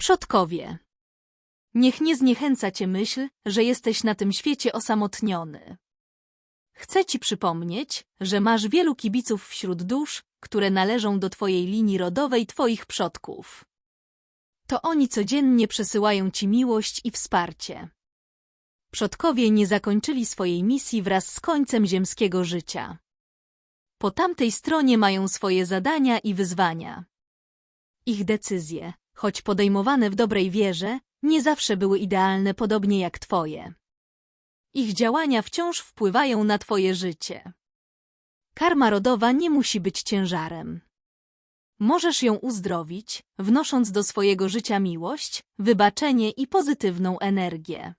Przodkowie. Niech nie zniechęca cię myśl, że jesteś na tym świecie osamotniony. Chcę ci przypomnieć, że masz wielu kibiców wśród dusz, które należą do twojej linii rodowej twoich przodków. To oni codziennie przesyłają ci miłość i wsparcie. Przodkowie nie zakończyli swojej misji wraz z końcem ziemskiego życia. Po tamtej stronie mają swoje zadania i wyzwania. Ich decyzje, choć podejmowane w dobrej wierze, nie zawsze były idealne podobnie jak twoje. Ich działania wciąż wpływają na twoje życie. Karma rodowa nie musi być ciężarem. Możesz ją uzdrowić, wnosząc do swojego życia miłość, wybaczenie i pozytywną energię.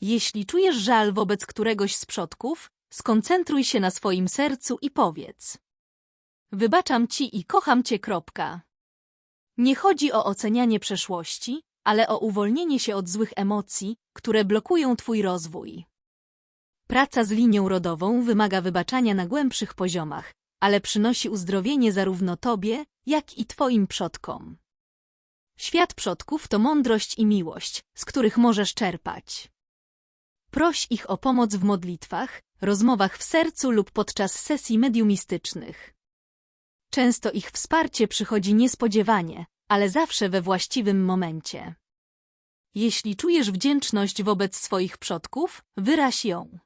Jeśli czujesz żal wobec któregoś z przodków, skoncentruj się na swoim sercu i powiedz. Wybaczam ci i kocham cię. Kropka. Nie chodzi o ocenianie przeszłości, ale o uwolnienie się od złych emocji, które blokują twój rozwój. Praca z linią rodową wymaga wybaczania na głębszych poziomach, ale przynosi uzdrowienie zarówno tobie, jak i twoim przodkom. Świat przodków to mądrość i miłość, z których możesz czerpać. Proś ich o pomoc w modlitwach, rozmowach w sercu lub podczas sesji mediumistycznych. Często ich wsparcie przychodzi niespodziewanie, ale zawsze we właściwym momencie. Jeśli czujesz wdzięczność wobec swoich przodków, wyraź ją.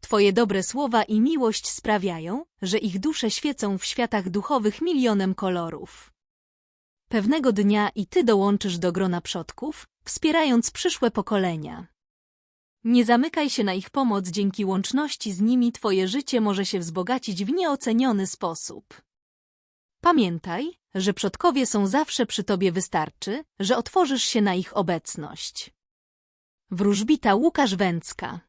Twoje dobre słowa i miłość sprawiają, że ich dusze świecą w światach duchowych milionem kolorów. Pewnego dnia i ty dołączysz do grona przodków, wspierając przyszłe pokolenia. Nie zamykaj się na ich pomoc, dzięki łączności z nimi twoje życie może się wzbogacić w nieoceniony sposób. Pamiętaj, że przodkowie są zawsze przy tobie wystarczy, że otworzysz się na ich obecność. Wróżbita Łukasz Węcka